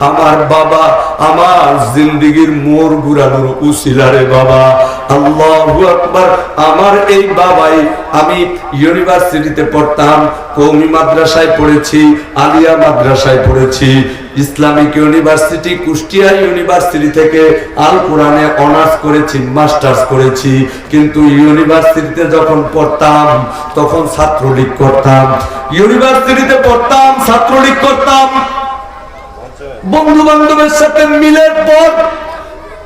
আমার বাবা আমার জিন্দিগির মোর ঘুরানোর উসিলারে বাবা। আল্লাহু আকবার। আমার এই বাবাই আমি ইউনিভার্সিটিতে পড়তাম কৌমি মাদ্রাসায় পড়েছি, আলিয়া মাদ্রাসায় পড়েছি। ইসলামিক ইউনিভার্সিটি কুষ্টিয়া ইউনিভার্সিটি থেকে আল কোরআনে অনার্স করেছি, মাস্টার্স করেছি। কিন্তু ইউনিভার্সিটিতে যখন পড়তাম, তখন ছাত্রলীগ করতাম। ইউনিভার্সিটিতে পড়তাম, ছাত্রলীগ করতাম। বন্ধু বান্ধবের সাথে মিলের পর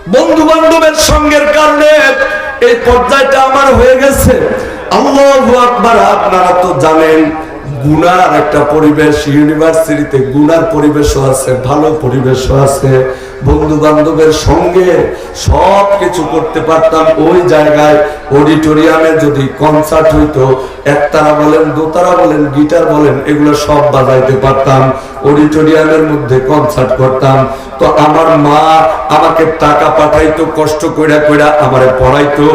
বন্ধু বান্ধবের সঙ্গের কারণে এই পর্যায়টা আমার হয়ে গেছে। আল্লাহ আপনারা তো জানেন গুনার একটা পরিবেশ ইউনিভার্সিটিতে গুনার পরিবেশও আছে, ভালো পরিবেশও আছে। বন্ধু বান্ধবের সঙ্গে সব কিছু করতে পারতাম। ওই জায়গায় অডিটোরিয়ামে যদি কনসার্ট হইতো, একতারা বলেন, দোতারা বলেন, গিটার বলেন, এগুলো সব বাজাইতে পারতাম। অডিটোরিয়ামের মধ্যে কনসার্ট করতাম। তো আমার মা আমাকে টাকা পাঠাইতো, কষ্ট কইরা কইরা আমারে পড়াইতো।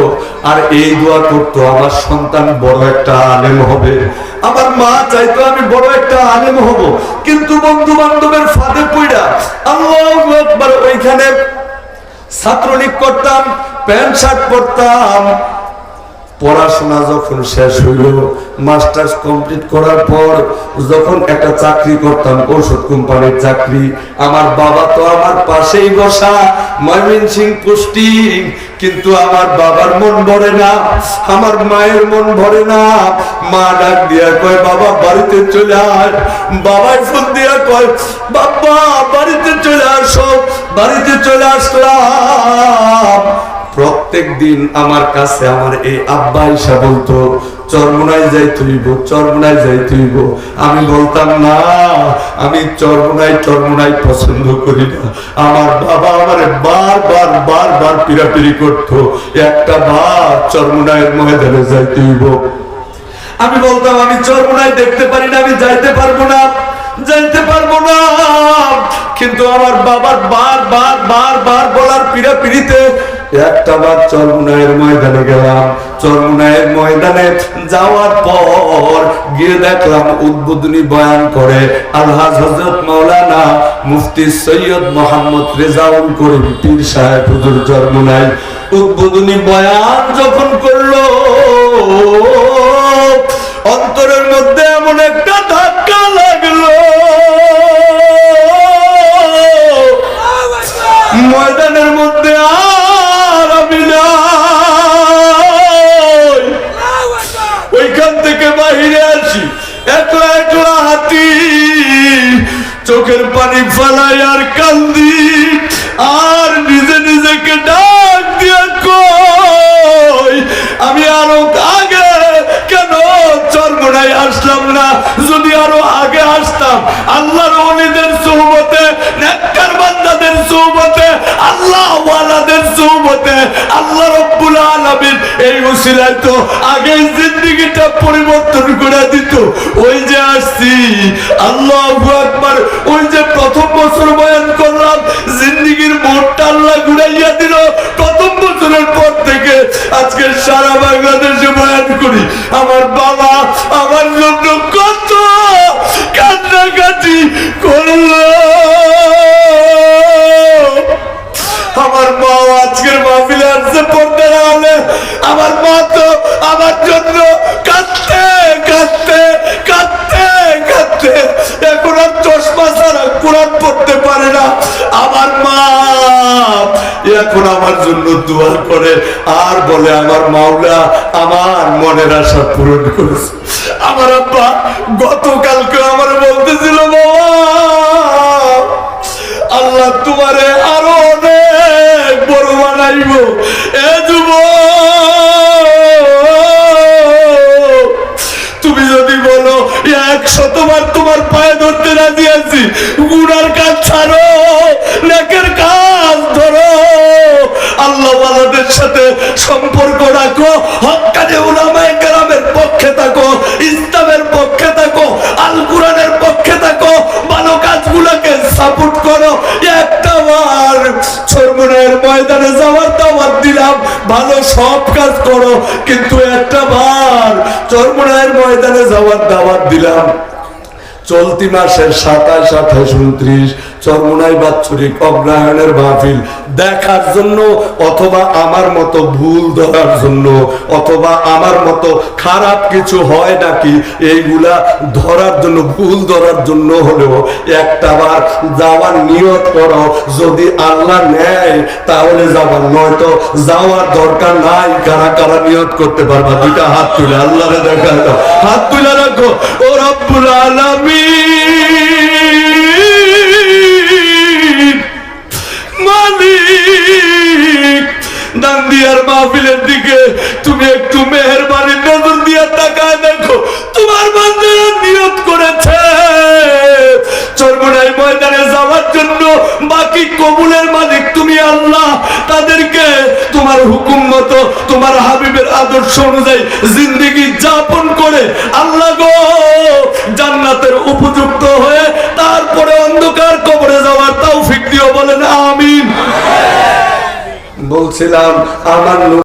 আর এই দোয়া করতো, আমার সন্তান বড় একটা আলেম হবে। আমার মা চাইতো আমি বড় একটা আলেম হব। কিন্তু বন্ধু বান্ধবের ফাঁদে পইরা আল্লাহু আকবার ওইখানে ছাত্রলীগ করতাম, প্যান্ট শার্ট পরতাম। পড়াশোনা যখন শেষ হইল, মাস্টার্স কমপ্লিট করার পর যখন একটা চাকরি করতাম, ঔষধ কোম্পানির চাকরি, আমার বাবা তো আমার পাশেই বসা সিং পোস্টিং কিন্তু আমার বাবার মন ভরে না, আমার মায়ের মন ভরে না। মা ডাক দিয়া কয়, বাবা, বাড়িতে চলে আয়। বাবাই ফোন দিয়া কয়, বাবা, বাড়িতে চলে আসো, বাড়িতে চলে আসলাম। প্রত্যেক দিন আমার কাছে আমার এই আব্বা ইসা বলতো চরমনায় যাই তুইব চরমনায় যাই তুইব আমি বলতাম, না, আমি চরমনায় চরমনায় পছন্দ করি না। আমার বাবা আমারে বারবার বারবার পিরাপিরি করতো। একটা বার চরমনায়ের ময়দানে যাই তুইব আমি বলতাম, আমি চরমনায় দেখতে পারি না, আমি যাইতে পারব না, যাইতে পারব না। কিন্তু আমার বাবার বার বার বার বার বলার পিড়া পিড়িতে একটা বার চরমুনায়ের ময়দানে গেলাম। চরমুনায়ের ময়দানে যাওয়ার পর গিয়ে দেখলাম উদ্বোধনী বয়ান করে আলহাজ হজরত মাওলানা মুফতি সৈয়দ মোহাম্মদ রেজাউল করিম পীর সাহেব হুজুর চরমুনায় উদ্বোধনী বয়ান যখন করল, অন্তরের মধ্যে এমন একটা পানি আর কান্দি, আর নিজে নিজেকে ডাক দিয়া কই, আমি আরও আগে কেন চরমনায় আসলাম না? যদি আরও আগে আসতাম, আল্লাহর অলিদের সোহবতে নেককার বান্দাদের সোহবতে আল্লাহ ওয়ালাদের সোহবতে আল্লাহ রব্বুল আলামিন এই উসিলায় তো আগে জিন্দগিটা পরিবর্তন করে দিত। ওই যে আসছি, আল্লাহ আকবার ওই যে প্রথম বছর বয়ান করলাম, জিন্দিগির মোটটা আল্লাহ ঘুরাইয়া দিল। প্রথম বছরের পর থেকে আজকে সারা বাংলাদেশে বয়ান করি। আমার বাবা আমার মা এখন আমার জন্য দোয়া করে আর বলে, আমার মাওলা, আমার মনের আশা পূরণ করেছে। আমার আব্বা গতকালকে আমার বলতেছিল আল্লাহ তোমারে আরও অনেক বড় বানাইব। এ যুব তুমি যদি বলো এক ধরতে রাজি আছি। গুনার কাজ ছাড়ো, নেকের কাজ ধরো। আল্লাহ ওয়ালাদের সাথে সম্পর্ক রাখো, হকানে উলামায়ে কেরামের পক্ষে থাকো, ইসলামের পক্ষে থাকো আল কোরআনের পক্ষে থাকো, ভালো কাজগুলোকে সাপোর্ট করো। একটা বার সর্বনের ময়দানে যাওয়ার দাওয়াত দিলাম, ভালো সব কাজ করো, কিন্তু একটা বার চরমনায়ের ময়দানে যাওয়ার দাওয়াত দিলাম। চলতি মাসের সাতাশ আঠাশ উনত্রিশ চরমুনাই বাৎসরিক অগ্রহায়ণের মাহফিল দেখার জন্য অথবা আমার মতো ভুল ধরার জন্য অথবা আমার মতো খারাপ কিছু হয় নাকি এইগুলা ধরার জন্য, ভুল ধরার জন্য হলেও একটা বার যাওয়ার নিয়ত করো। যদি আল্লাহ নেয়, তাহলে যাবার। নয়তো যাওয়ার দরকার নাই, কারা কারা নিয়ত করতে পারবা? দুইটা হাত তুলে আল্লাহরে দেখা হাত তুলে রাখো। ও রব্বুল আলামিন। মালিক দান্দিয়ার মাহফিলের দিকে তুমি একটু মেহরবানির নজর দিয়ে তাকায় দেখো, তোমার বান্দারা নিয়ত করেছে। চরমনাই ময়দানে যাওয়ার জন্য বাকি কবুলের মালিক তুমি আল্লাহ, তাদেরকে তোমার হুকুম মতো, তোমার হাবিবের আদর্শ অনুযায়ী জিন্দিগি যাপন করে আল্লাহ গো, জান্নাতের উপযুক্ত বলছিলাম আমার